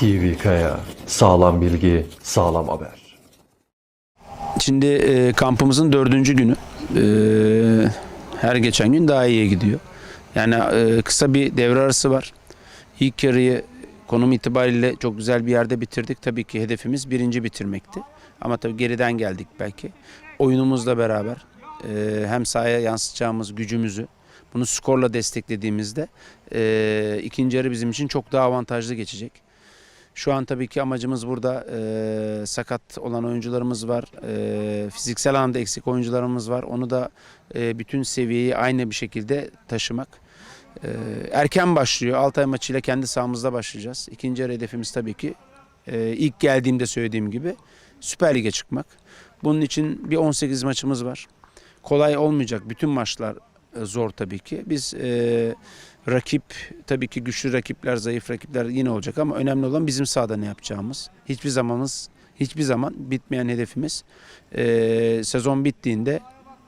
TV Kaya. Sağlam bilgi, sağlam haber. Şimdi e, kampımızın dördüncü günü. E, her geçen gün daha iyiye gidiyor. Yani e, kısa bir devre arası var. İlk yarıyı konum itibariyle çok güzel bir yerde bitirdik. Tabii ki hedefimiz birinci bitirmekti. Ama tabii geriden geldik belki. Oyunumuzla beraber e, hem sahaya yansıtacağımız gücümüzü bunu skorla desteklediğimizde e, ikinci yarı bizim için çok daha avantajlı geçecek. Şu an tabii ki amacımız burada e, sakat olan oyuncularımız var. E, fiziksel anlamda eksik oyuncularımız var. Onu da e, bütün seviyeyi aynı bir şekilde taşımak. E, erken başlıyor. Altay maçıyla kendi sahamızda başlayacağız. İkinci hedefimiz tabii ki e, ilk geldiğimde söylediğim gibi Süper Lig'e çıkmak. Bunun için bir 18 maçımız var. Kolay olmayacak. Bütün maçlar zor tabii ki. Biz e, rakip tabii ki güçlü rakipler, zayıf rakipler yine olacak ama önemli olan bizim sahada ne yapacağımız. Hiçbir zamanımız, hiçbir zaman bitmeyen hedefimiz e, sezon bittiğinde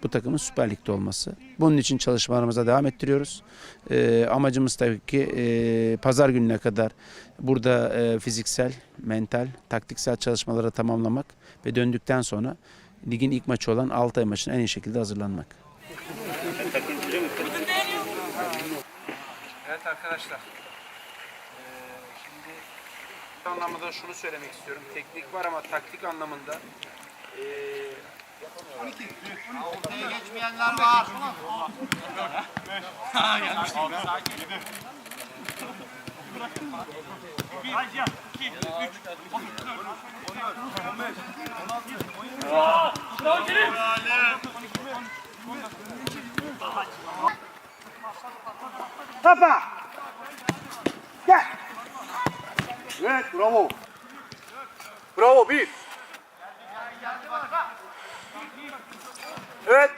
bu takımın Süper Lig'de olması. Bunun için çalışmalarımıza devam ettiriyoruz. E, amacımız tabii ki e, pazar gününe kadar burada e, fiziksel, mental, taktiksel çalışmaları tamamlamak ve döndükten sonra ligin ilk maçı olan Altay maçına en iyi şekilde hazırlanmak. Evet arkadaşlar. Ee, şimdi bu anlamda şunu söylemek istiyorum. Teknik var ama taktik anlamında ee, geçmeyenler var. Papa! Gel! Evet, bravo. Bravo, bir. Evet.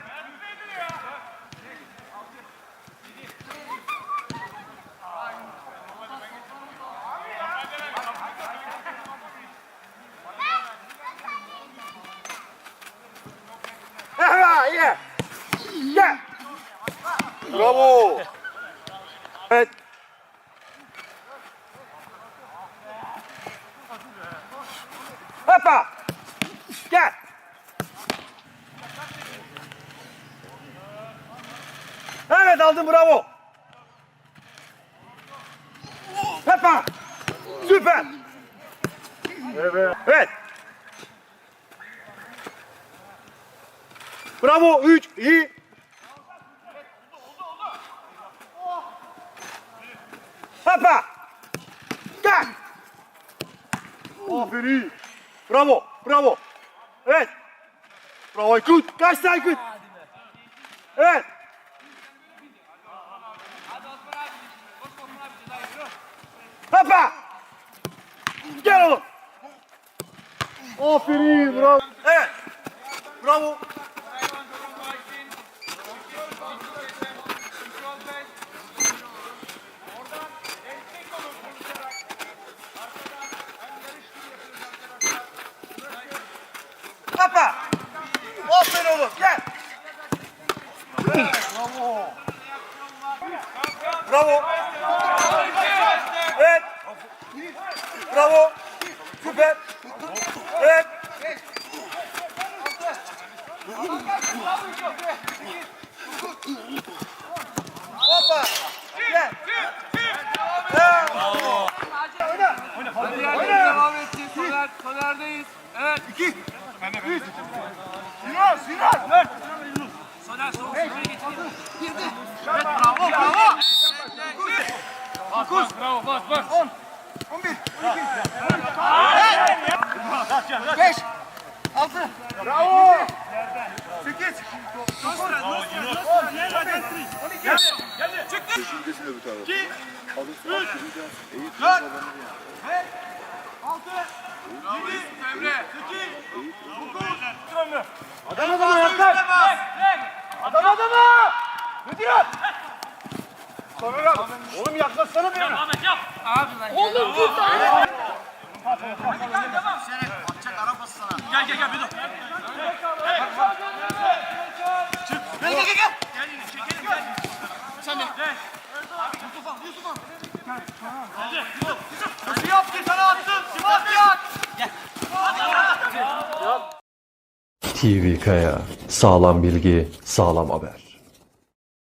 Yeah. Gel. Bravo. Evet. Hoppa! Gel. Evet aldın bravo. Hoppa! Süper. Evet. Evet. Bravo. Üç. iyi. Hoppa! Gel! Aferin. Bravo, bravo. Evet. Bravo Aykut. Kaç tane Aykut? Evet. Hoppa! Gel oğlum. Aferin, bravo. Evet. Bravo. Hoppa! Aferin oğlum, gel. Bravo. Bravo. Evet. Bravo. Süper. Evet. Hoppa. Gel. Evet. Oyna. Oyna. Devam edeceğiz. Soner, Soner'deyiz. Evet. İki. Üç. Sinan, Sinan. Dört. Soner soğuk. Girdi. Evet bravo bravo. Bas bravo bas bas. 10. 11. 12. Evet. 5. 6. Bravo. 8. 9. 12. Çıktı. Bravo Emre. Adam adama yaklaş. Adam adama. Ne Soner. Oğlum yaklaşsana bir yana. Ahmet yap. Abi lan. Oğlum dur Gel gel gel bir dur. Çık. Gel gel gel. Gel gel. Sen de. Yusuf al Yusuf al. Nasıl yaptı sana attın Sivas'ya. Gel. TV Kaya. Sağlam bilgi, sağlam haber.